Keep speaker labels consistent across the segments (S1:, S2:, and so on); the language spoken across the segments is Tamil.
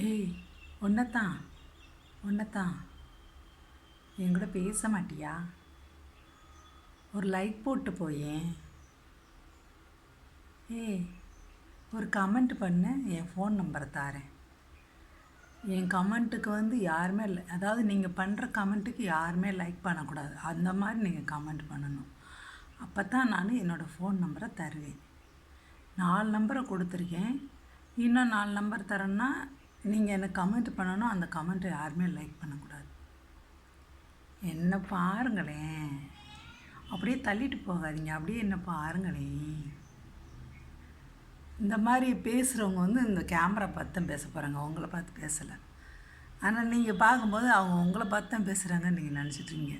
S1: ஏய் ஒன்றத்தான் ஒன்றத்தான் என் கூட பேச மாட்டியா? ஒரு லைக் போட்டு போயேன். ஏய் ஒரு கமெண்ட் பண்ணு என் ஃபோன் நம்பரை தாரேன். என் கமெண்ட்டுக்கு வந்து யாருமே இல்லை அதாவது நீங்கள் பண்ணுற கமெண்ட்டுக்கு யாருமே லைக் பண்ணக்கூடாது. அந்த மாதிரி நீங்கள் கமெண்ட் பண்ணணும். அப்போ தான் நான் என்னோடய ஃபோன் நம்பரை தருவேன். நாலு நம்பரை கொடுத்துருக்கேன். இன்னும் நாலு நம்பர் தரேன்னா நீங்கள் எனக்கு கமெண்ட் பண்ணணும் அந்த கமெண்ட்டை யாருமே லைக் பண்ணக்கூடாது. என்ன பாருங்களேன். அப்படியே தள்ளிட்டு போகாதீங்க. அப்படியே என்ன பாருங்களேன். இந்த மாதிரி பேசுகிறவங்க வந்து இந்த கேமரா பார்த்து தான் பேச போகிறாங்க உங்களை பார்த்து பேசலை. ஆனால் நீங்கள் பார்க்கும்போது அவங்க உங்களை பார்த்து தான் பேசுகிறாங்கன்னு நீங்கள் நினச்சிட்ருக்கீங்க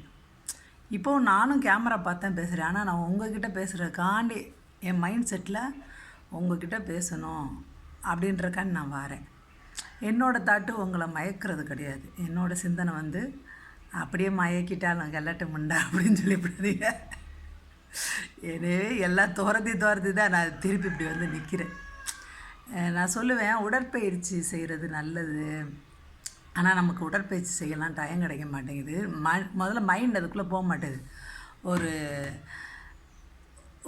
S1: இப்போது நானும் கேமரா பார்த்து தான் பேசுகிறேன் ஆனால் நான் உங்ககிட்ட பேசுகிறக்காண்டி என் மைண்ட் செட்டில் உங்ககிட்ட பேசணும் அப்படின்றக்காண்டி நான் வரேன். என்னோடய தாட்டு உங்களை மயக்கிறது கிடையாது. என்னோடய சிந்தனை வந்து அப்படியே மயக்கிட்டாலும் கல்லட்டு முண்டா? அப்படின்னு சொல்லிவிடாதீங்க. எனவே எல்லாம் துரத்தி துரத்தி தான் நான் திருப்பி இப்படி வந்து நிற்கிறேன் நான் சொல்லுவேன் உடற்பயிற்சி செய்கிறது நல்லது. ஆனால் நமக்கு உடற்பயிற்சி செய்யலாம். டைம் கிடைக்க மாட்டேங்குது. ம முதல்ல மைண்ட் அதுக்குள்ளே போக மாட்டேங்குது. ஒரு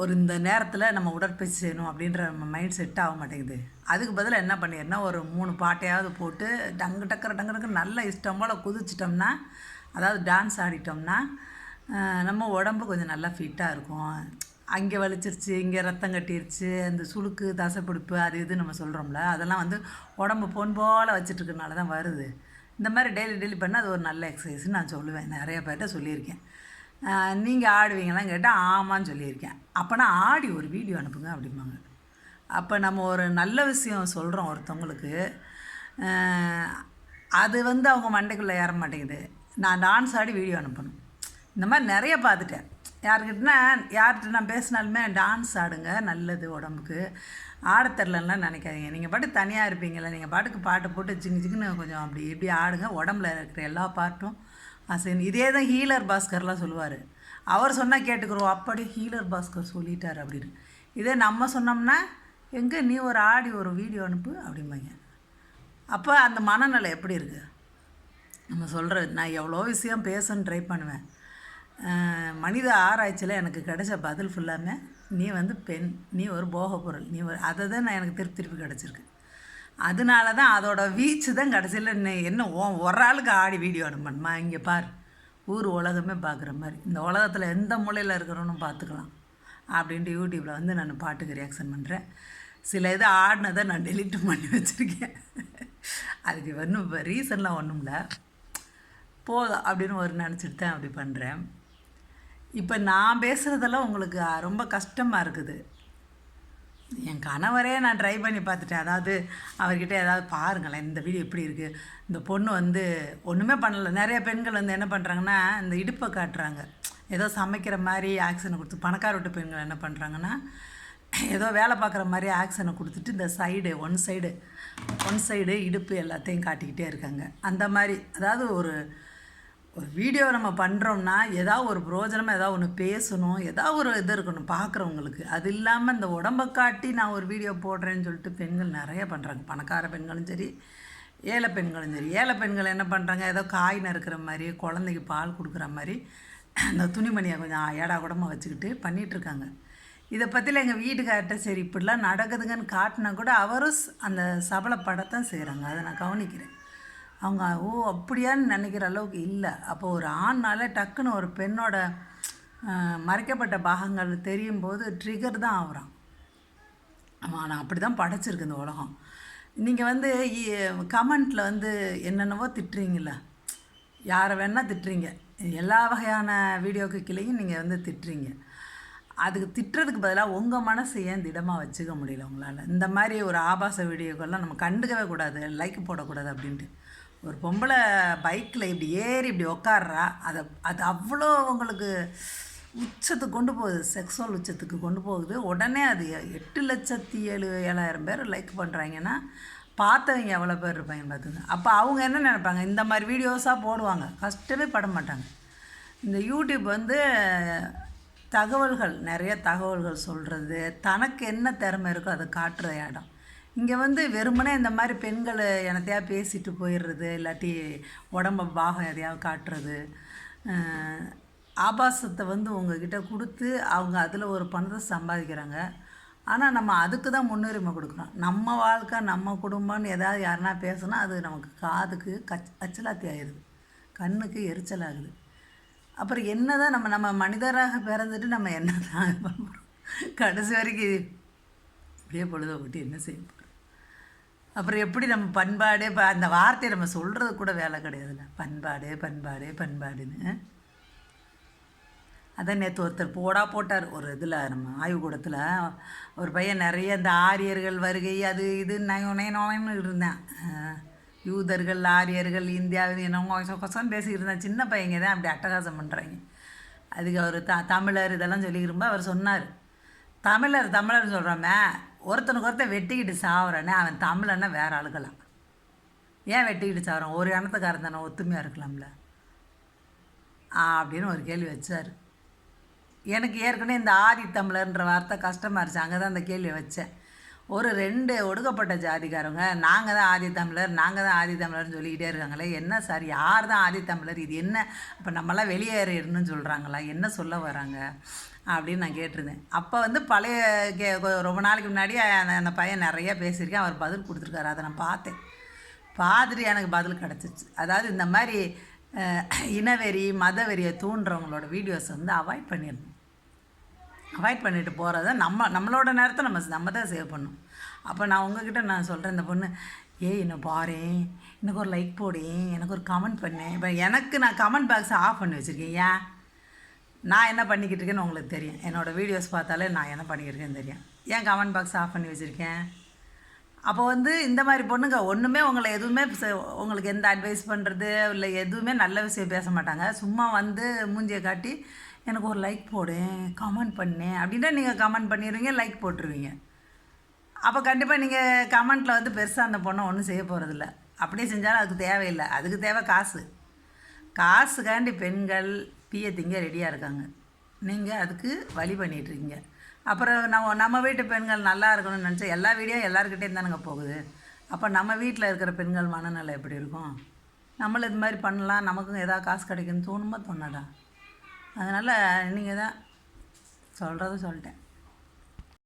S1: ஒரு இந்த நேரத்தில் நம்ம உடற்பயிற்சி செய்யணும் அப்படின்ற நம்ம மைண்ட் செட் ஆக மாட்டேங்குது. அதுக்கு பதிலாக என்ன பண்ணிடுனா ஒரு மூணு பாட்டையாவது போட்டு டங்கு டக்கர டங்கு டக்கு நல்ல இஷ்டம் போல் குதிச்சிட்டோம்னா அதாவது டான்ஸ் ஆடிட்டோம்னா நம்ம உடம்பு கொஞ்சம் நல்லா ஃபிட்டாக இருக்கும். அங்கே வலிச்சிருச்சு இங்கே ரத்தம் கட்டிருச்சு அந்த சுளுக்கு தசைப்பிடிப்பு அது இது நம்ம சொல்கிறோம்ல அதெல்லாம் வந்து உடம்பு பொன் போல் வச்சுட்ருக்கனால தான் வருது. இந்த மாதிரி டெய்லி டெய்லி பண்ணால் அது ஒரு நல்ல எக்ஸசைஸ்னு நான் சொல்லுவேன். நிறைய பேர்கிட்ட சொல்லியிருக்கேன். நீங்கள் ஆடுவீங்களாம் கேட்டால் ஆமான்னு சொல்லியிருக்கேன். அப்போனா ஆடி ஒரு வீடியோ அனுப்புங்க அப்படிம்பாங்க. அப்போ நம்ம ஒரு நல்ல விஷயம் சொல்கிறோம் ஒருத்தவங்களுக்கு. அது வந்து அவங்க மண்டைக்குள்ளே ஏற மாட்டேங்குது. நான் டான்ஸ் ஆடி வீடியோ அனுப்பணும். இந்த மாதிரி நிறைய பார்த்துட்டேன். யாருக்கிட்டனா யார்கிட்ட நான் பேசினாலுமே டான்ஸ் ஆடுங்க நல்லது உடம்புக்கு. ஆட தெரிலலாம் நினைக்காதீங்க. நீங்கள் பாட்டு தனியாக இருப்பீங்களே நீங்கள் பாட்டுக்கு பாட்டு போட்டு ஜிங்கு ஜிங்குன்னு கொஞ்சம் அப்படி இப்படி ஆடுங்க. உடம்புல இருக்கிற எல்லா பார்ட்டும் அசைன் இதே தான் ஹீலர் பாஸ்கர்லாம் சொல்லுவார். அவர் சொன்னால் கேட்டுக்கிறோம் அப்படி ஹீலர் பாஸ்கர் சொல்லிட்டார் அப்படின்னு. இதே நம்ம சொன்னோம்னா எங்கே நீ ஒரு ஆடி ஒரு வீடியோ அனுப்பு அப்படிம்பாங்க. அப்போ அந்த மனநிலை எப்படி இருக்குது நம்ம சொல்கிற நான் எவ்வளோ விஷயம் பேசணும்னு ட்ரை பண்ணுவேன். மனித ஆராய்ச்சியில் எனக்கு கிடைச்ச பதில் ஃபுல்லாமே நீ வந்து பெண் நீ ஒரு போக பொருள் நீ ஒரு அதை தான் நான் எனக்கு திருப்பி திருப்பி கிடச்சிருக்கு. அதனால தான் அதோட வீச்சு தான் கடைசியில் என்ன என்ன ஓ ஒரு ஆளுக்கு ஆடி வீடியோ அனுப்பணுமா இங்கே பார். ஊர் உலகமே பார்க்குற மாதிரி. இந்த உலகத்தில் எந்த மூலையில் இருக்கிறோன்னு பார்த்துக்கலாம் அப்படின்ட்டு யூடியூப்பில் வந்து நான் பாட்டுக்கு ரியாக்ஷன் பண்ணுறேன் சில இது ஆடினதை நான் டெலிட்டும் பண்ணி வச்சுருக்கேன். அதுக்கு ஒன்றும் இப்போ ரீசன்லாம் ஒன்றும் இல்லை. போதும் அப்படின்னு ஒரு நினச்சிட்டு தான் அப்படி பண்ணுறேன் இப்போ நான் பேசுகிறதெல்லாம் உங்களுக்கு ரொம்ப கஷ்டமாக இருக்குது. என் கணவரே நான் ட்ரை பண்ணி பார்த்துட்டேன். அதாவது அவர்கிட்ட ஏதாவது பாருங்களேன் இந்த வீடியோ எப்படி இருக்குது இந்த பொண்ணு வந்து ஒன்றுமே பண்ணலை. நிறைய பெண்கள் வந்து என்ன பண்ணுறாங்கன்னா இந்த இடுப்பை காட்டுறாங்க. ஏதோ சமைக்கிற மாதிரி ஆக்ஷனை கொடுத்து பணக்கார விட்டு பெண்கள் என்ன பண்ணுறாங்கன்னா ஏதோ வேலை பார்க்குற மாதிரி ஆக்ஷனை கொடுத்துட்டு இந்த side one side one side இடுப்பு எல்லாத்தையும் காட்டிக்கிட்டே இருக்காங்க. அந்த மாதிரி அதாவது ஒரு ஒரு வீடியோ நம்ம பண்ணுறோம்னா ஏதாவது ஒரு பிரோஜனமாக ஏதாவது ஒன்று பேசணும் ஏதாவது ஒரு இது இருக்கணும் பார்க்குறவங்களுக்கு அது இல்லாமல் இந்த உடம்பை காட்டி நான் ஒரு வீடியோ போடுறேன்னு சொல்லிட்டு பெண்கள் நிறைய பண்ணுறாங்க பணக்கார பெண்களும் சரி ஏழை பெண்களும் சரி. ஏழை பெண்கள் என்ன பண்ணுறாங்க ஏதோ காய் நறுக்கிற மாதிரி குழந்தைக்கு பால் கொடுக்குற மாதிரி அந்த துணிமணியை கொஞ்சம் ஏடா கூடமாக வச்சுக்கிட்டு பண்ணிகிட்ருக்காங்க இதை பற்றியில் எங்கள் வீட்டுக்கார்ட்ட சரி இப்படிலாம் நடக்குதுங்கன்னு காட்டினா கூட அவரும் அந்த சபலை படத்தான் செய்கிறாங்க அதை நான் கவனிக்கிறேன். அவங்க ஓ அப்படியான்னு நினைக்கிற அளவுக்கு இல்லை. அப்போ ஒரு ஆண்னால டக்குன்னு ஒரு பெண்ணோட மறைக்கப்பட்ட பாகங்கள் தெரியும் போது ட்ரிகர் தான் ஆகுறான். ஆமாம் நான் அப்படி தான் படைச்சிருக்கு இந்த உலகம். நீங்கள் வந்து கமெண்ட்டில் வந்து என்னென்னவோ திட்டுறீங்கள யாரை வேணால் திட்டுறீங்க. எல்லா வகையான வீடியோக்கு கீழேயும் நீங்கள் வந்து திட்டுறீங்க. அதுக்கு திட்டுறதுக்கு பதிலாக உங்கள் மனசை ஏன் திடமாக வச்சுக்க முடியல உங்களால்? இந்த மாதிரி ஒரு ஆபாச வீடியோக்கெல்லாம் நம்ம கண்டுக்கவே கூடாது லைக் போடக்கூடாது அப்படின்ட்டு. ஒரு பொம்பளை பைக்கில் இப்படி ஏறி இப்படி உக்காடுறா அதை அது அவ்வளோ உங்களுக்கு உச்சத்துக்கு கொண்டு போகுது செக்ஸுவல் உச்சத்துக்கு கொண்டு போகுது. உடனே அது எட்டு லட்சத்தி ஏழு ஏழாயிரம் பேர் லைக் பண்ணுறாங்கன்னா பார்த்தவங்க எவ்வளோ பேர் இருப்பாங்க பார்த்துங்க. அப்போ அவங்க என்ன நினைப்பாங்க? இந்த மாதிரி வீடியோஸாக போடுவாங்க. கஷ்டமே பட மாட்டாங்க. இந்த யூடியூப் வந்து தகவல்கள் நிறைய தகவல்கள் சொல்கிறது தனக்கு என்ன திறமை இருக்கோ அதை காட்டுற இடம். இங்கே வந்து வெறுமனே இந்த மாதிரி பெண்கள் எனத்தையா பேசிட்டு போயிடுறது இல்லாட்டி உடம்ப பாகம் எதையாவது காட்டுறது ஆபாசத்தை வந்து உங்ககிட்ட கொடுத்து அவங்க அதில் ஒரு பணத்தை சம்பாதிக்கிறாங்க. ஆனால் நம்ம அதுக்கு தான் முன்னுரிமை கொடுக்குறோம் நம்ம வாழ்க்கை நம்ம குடும்பம்னு ஏதாவது யாருனா பேசுனா அது நமக்கு காதுக்கு கச் அச்சலாத்தி ஆயிடுது. கண்ணுக்கு எரிச்சலாகுது. அப்புறம் என்ன தான் நம்ம நம்ம மனிதராக பிறந்துட்டு நம்ம என்ன தான் கடைசி வரைக்கும் இப்படியே பொழுத விட்டு என்ன செய்ய அப்புறம் எப்படி நம்ம பண்பாடு இப்போ அந்த வார்த்தையை நம்ம சொல்கிறது கூட வேலை கிடையாதுல்ல. பண்பாடு பண்பாடு பண்பாடுன்னு. அதான் நேற்று ஒருத்தர் போடா போட்டார். ஒரு இதில் நம்ம ஆய்வுக்கூடத்தில் ஒரு பையன் நிறைய இந்த ஆரியர்கள் வருகை அது இது நயோனே நோயன்னு இருந்தேன். யூதர்கள் ஆரியர்கள் இந்தியாவில் என்ன கொசம் பேசியிருந்தேன் சின்ன பையங்க தான் அப்படி அட்டகாசம் பண்ணுறாங்க அதுக்கு அவர் த தமிழர் இதெல்லாம் சொல்லிக்கிறப்ப அவர் சொன்னார். தமிழர் தமிழர் சொல்கிறோமே ஒருத்தனுக்கு ஒருத்தன் வெட்டிக்கிட்டு சாவுறானே அவன் தமிழன்னா வேற ஆளுக்கலாம் ஏன் வெட்டிக்கிட்டு சாவுறான்? ஒரு இனத்துக்காரன் தானே ஒத்துமையாக இருக்கலாம்ல. அப்படின்னு ஒரு கேள்வி வச்சார். எனக்கு ஏற்கனவே இந்த ஆதி தமிழர்ன்ற வார்த்தை கஷ்டமாக இருந்துச்சு. அங்கே தான் அந்த கேள்வி வச்சேன். ஒரு ரெண்டு ஒடுக்கப்பட்ட ஜாதிக்காரங்க நாங்கள் தான் ஆதி தமிழர் நாங்கள் தான் ஆதி தமிழர்னு சொல்லிக்கிட்டே இருக்காங்களே என்ன சார் யார் தான் ஆதி தமிழர் இது என்ன? இப்போ நம்மளாம் வெளியேறிடணும்னு சொல்கிறாங்களா என்ன சொல்ல வராங்க? அப்படின்னு நான் கேட்டிருந்தேன். அப்போ வந்து பழைய கே ரொம்ப நாளைக்கு முன்னாடி அந்த அந்த பையன் நிறையா பேசியிருக்கேன். அவர் பதில் கொடுத்துருக்காரு. அதை நான் பார்த்தேன். பார்த்துட்டு எனக்கு பதில் கிடச்சிச்சு. அதாவது இந்த மாதிரி இனவெறி மதவெறியை தூண்டுறவங்களோட வீடியோஸ் வந்து அவாய்ட் பண்ணிடணும். அவாய்ட் பண்ணிட்டு போகிறத நம்ம நம்மளோட நேரத்தை நம்ம நம்ம தான் சேவ் பண்ணணும். அப்போ நான் உங்ககிட்ட நான் சொல்கிறேன் இந்த பொண்ணு ஏய் என்ன பாரேன் எனக்கு ஒரு லைக் போடு. எனக்கு ஒரு கமெண்ட் பண்ணு. இப்போ எனக்கு நான் கமெண்ட் பாக்ஸை ஆஃப் பண்ணி வச்சுருக்கேன். ஏன்? நான் என்ன பண்ணிக்கிட்டு இருக்கேன்னு உங்களுக்கு தெரியும். என்னோடய வீடியோஸ் பார்த்தாலே நான் என்ன பண்ணிக்கிட்டு தெரியும். ஏன் கமெண்ட் பாக்ஸ் ஆஃப் பண்ணி வச்சுருக்கேன்? அப்போ வந்து இந்த மாதிரி பொண்ணுங்க ஒன்றுமே உங்களை எதுவுமே உங்களுக்கு எந்த அட்வைஸ் பண்ணுறது இல்லை எதுவுமே நல்ல விஷயம் பேச மாட்டாங்க. சும்மா வந்து மூஞ்சியை காட்டி எனக்கு ஒரு லைக் போடு கமெண்ட் பண்ணு அப்படின்னா நீங்கள் கமெண்ட் பண்ணிடுவீங்க லைக் போட்டுருவீங்க. அப்போ கண்டிப்பாக நீங்கள் கமெண்ட்டில் வந்து பெருசாக அந்த பொண்ணை ஒன்றும் செய்ய போகிறதில்ல அப்படியே செஞ்சாலும் அதுக்கு தேவையில்லை. அதுக்கு தேவை காசு. காசுக்காண்டி பெண்கள் தீயை திங்க ரெடியாக இருக்காங்க. நீங்கள் அதுக்கு வழி பண்ணிகிட்ருக்கீங்க அப்புறம் நம்ம நம்ம வீட்டு பெண்கள் நல்லா இருக்கணும்னு நினச்சா எல்லா வீடியோ எல்லாருக்கிட்டேயும் தானுங்க போகுது. அப்போ நம்ம வீட்டில் இருக்கிற பெண்கள் மனநிலை எப்படி இருக்கும்? நம்மளும் இது மாதிரி பண்ணலாம் நமக்கும் ஏதாவது காசு கிடைக்குன்னு தோணுமா? தோணாதா? அதனால் நீங்கள் தான் சொல்கிறத சொல்லிட்டேன்.